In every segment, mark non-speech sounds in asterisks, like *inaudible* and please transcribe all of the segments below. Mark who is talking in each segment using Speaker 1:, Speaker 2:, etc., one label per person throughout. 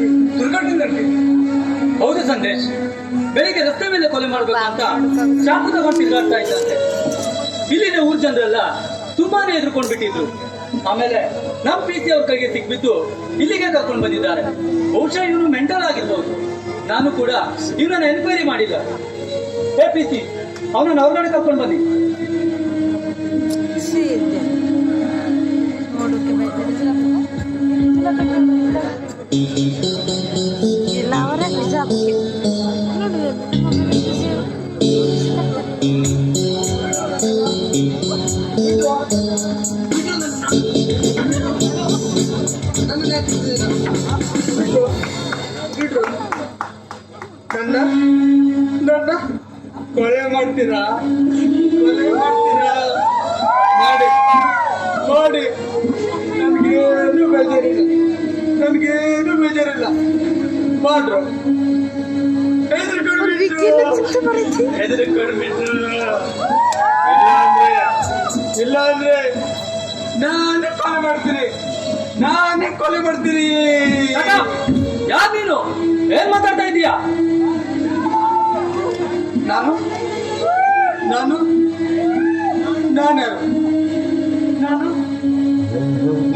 Speaker 1: ಜೀವನದಲ್ಲಿ ದುರ್ಘಟನೆ ನಡೆದಿದೆ
Speaker 2: ಹೌದು ಸಂದೇಶ್ ಬೆಳಿಗ್ಗೆ ರಸ್ತೆ ಮೇಲೆ ಕೊಲೆ ಮಾಡಬೇಕು ಅಂತ ಶಾಪ ತಿರುಗಾಡ್ತಾ ಇದ್ದಂತೆ. ಇಲ್ಲಿನ ಊರ್ ಜನರೆಲ್ಲ ತುಂಬಾನೇ ಎದುರ್ಕೊಂಡ್ ಬಿಟ್ಟಿದ್ರು ಆಮೇಲೆ ನಮ್ ಪಿ ಸಿ ಅವ್ರ ಕೈಗೆ ಸಿಕ್ಬಿದ್ದು ಇಲ್ಲಿಗೆ ಕರ್ಕೊಂಡು ಬಂದಿದ್ದಾರೆ. ಬಹುಶಃ ಇವನು ಮೆಂಟಲ್ ಆಗಿರ್ಬೋದು. ನಾನು ಕೂಡ ಇವನನ್ನ ಎನ್ಕ್ವೈರಿ ಮಾಡಿಲ್ಲ. ಎ ಪಿ ಸಿ ಅವನನ್ನ ಹೊರಗಡೆ ಕರ್ಕೊಂಡು ಬನ್ನಿ.
Speaker 3: ನನ್ನ ನನ್ನ ಕೊಲೆ ಮಾಡ್ತೀರಾ? ಕೊಲೆ ಮಾಡ್ತೀರಾ? ಮಾಡಿ ಮಾಡಿ. ಏನು ಬೇಜಾರಿಲ್ಲ ನನಗೇನು ಬೇಜಾರಿಲ್ಲ. ಮಾಡ್ರು ಇಲ್ಲ ಅಂದ್ರೆ ಇಲ್ಲ ಅಂದ್ರೆ ನಾನೇ ಕೊಲೆ ಮಾಡ್ತೀನಿ. ನಾನೇ ಕೊಲೆ ಮಾಡ್ತೀನಿ.
Speaker 2: ಯಾರು ನೀನು? ಏನ್ ಮಾತಾಡ್ತಾ ಇದೀಯಾ?
Speaker 3: ನಾನು? ನಾನು? ನಾನು? ನಾನು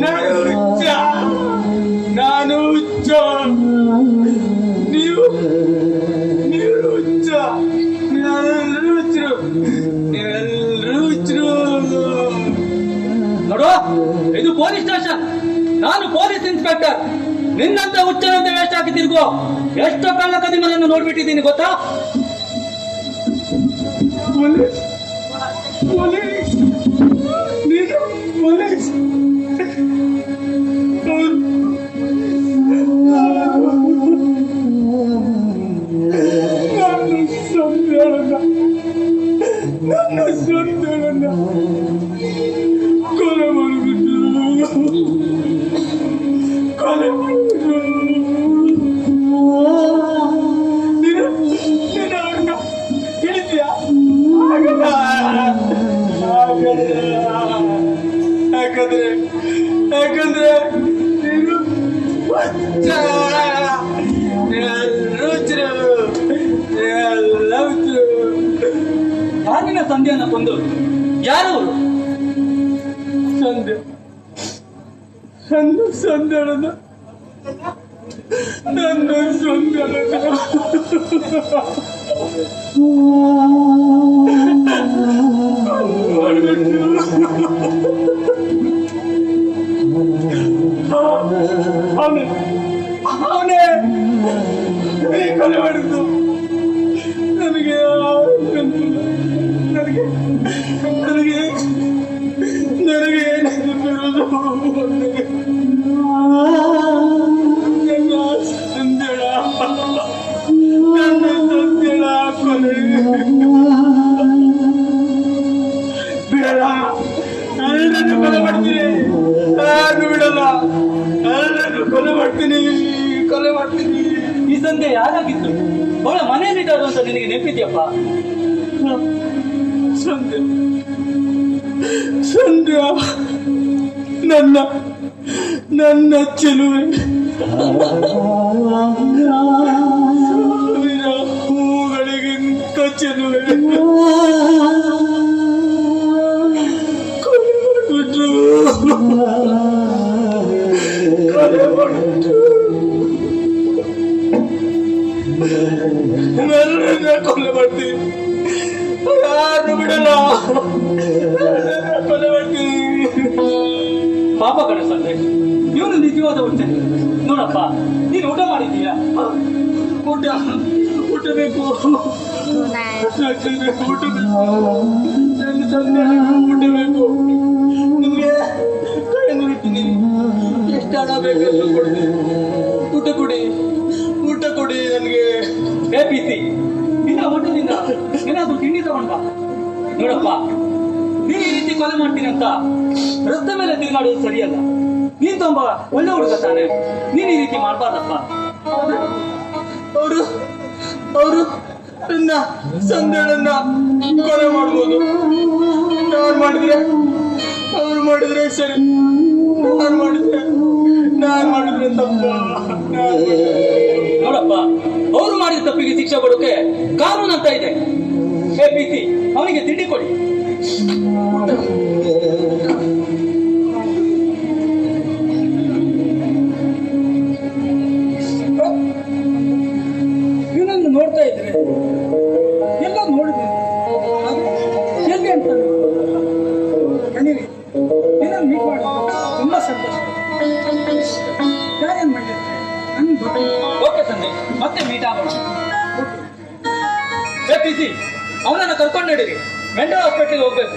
Speaker 3: ನಾನು?
Speaker 2: ಇದು ಪೊಲೀಸ್ ಸ್ಟೇಷನ್. ನಾನು ಪೊಲೀಸ್ ಇನ್ಸ್ಪೆಕ್ಟರ್. ನಿನ್ನಂತ ಹುಚ್ಚನಂತ ವೇಸ್ಟ್ ಹಾಕಿ ತಿರುಗೋ. ಎಷ್ಟೋ ಕಳ್ಳ ಕದಿಮನನ್ನು ನೋಡ್ಬಿಟ್ಟಿದ್ದೀನಿ, ಗೊತ್ತಾ?
Speaker 3: ಪೊಲೀಸ್. ಪೊಲೀಸ್. ನೀನು ಪೊಲೀಸ್. ನನ್ನ ಸಂದೇಳನ
Speaker 2: ಯಾರಿನ ಸಂಧ್ಯಾನ ಕೊಂದು. ಯಾರು
Speaker 3: ಸಂಧ್ಯ ನನ್ನ ಸಂಧ್ಯಾಳನ ನನ್ನ ಸಂಧ್ಯಾಳನ ಅವನೇ ಅವನೇ ಕೊಲೆ ಮಾಡಿದ್ದು. ನನಗೆ ನನಗೆ ನನಗೆ ನನಗೆ ನೆನಪಿರೋದು
Speaker 2: ಸಂಧ್ಯೆ ಯಾರಾಗಿತ್ತು ಅವಳ ಮನೆಯಲ್ಲಿದ್ದಾರು ಅಂತ ನಿನಗೆ ನೆನಪಿದ್ಯಪ್ಪ?
Speaker 3: ಸಂಧ್ಯಾ ಸಂಧ್ಯಾ ನನ್ನ ನನ್ನ ಚೆಲುವೆ. *laughs* ಹೂಗಳಿಗಿಂತ ಚೆಲುವೆ. ಬಿಡಲ್ಲ.
Speaker 2: ಪಾಪ ಸಂದೇಶ್ ಇವನು ನಿಜವಾದ ಹುಚ್ಚೆ. ನೋಡಪ್ಪ, ನೀನು ಊಟ ಮಾಡಿದೀಯಾ
Speaker 3: ಊಟ ಊಟ ಬೇಕು. ಊಟ ಬೇಕು ಊಟ ನಿಮ್ಗೆ ಕೈ ಮುರಿತೀನಿ ಎಷ್ಟು ಹಣ ಕೊಡ್ತೀನಿ ಊಟ ಕೊಡಿ.
Speaker 2: ಏ ಪಿ ಸಿ ನಿನ್ನ ಮಠದಿಂದ ಏನಾದ್ರೂ ತಗೊಂಡ ನೋಡಪ್ಪ ನೀನ್ ಈ ರೀತಿ ಕೊಲೆ ಮಾಡ್ತೀನಿ ಅಂತ ರಸ್ತೆ ಮೇಲೆ ತಿರುಗಾಡೋದು ಸರಿಯಲ್ಲ. ನೀನ್ ತುಂಬಾ ಒಳ್ಳೆ ಹುಡುಗ ತಾನೆ. ನೀನ್ ಈ ರೀತಿ ಮಾಡ್ಬಾರ್ದಪ್ಪ.
Speaker 3: ಅವರು ಅವರು ನನ್ನ ಸಂದೇಳನ್ನ ಕೊಲೆ ಮಾಡ್ಬೋದು. ನಾನ್ ಮಾಡಿದ್ರೆ ಅವ್ರು ಮಾಡಿದ್ರೆ ಸರಿ. ನಾನು ಮಾಡಿದ್ರೆ ನಾನ್ ಮಾಡಿದ್ರೆ ತಪ್ಪು.
Speaker 2: ನೋಡಪ್ಪ ಅವ್ರು ಮಾಡಿದ ತಪ್ಪಿಗೆ ಶಿಕ್ಷೆ ಕೊಡೋಕೆ ಕಾನೂನು ಅಂತ ಇದೆ. ಪಿ ಸಿ ಅವನಿಗೆ ತಿಂಡಿ ಕೊಡಿ.
Speaker 1: ಇವನನ್ನು ನೋಡ್ತಾ ಇದ್ರೆ ಎಲ್ಲ ನೋಡಿದೆ. ಎಲ್ಲಿ ಅಂತ ಕಣ್ಣೀರಿ. ಏನನ್ನು ಮೀಟ್ ಮಾಡಿದ್ರು ತುಂಬ ಸಂತೋಷ. ಯಾರೇನು ಮಾಡಿದ್ರೆ
Speaker 2: ಓಕೆ ತಂದೆ ಮತ್ತೆ ಮೀಟ್ ಆಗೋಣ ಪ್ರೀತಿ ಅವನನ್ನ ಕರ್ಕೊಂಡು ನಡೀರಿ. ಮೆಂಟಲ್ ಹಾಸ್ಪಿಟ್ಲಿಗೆ ಹೋಗ್ಬೇಕು.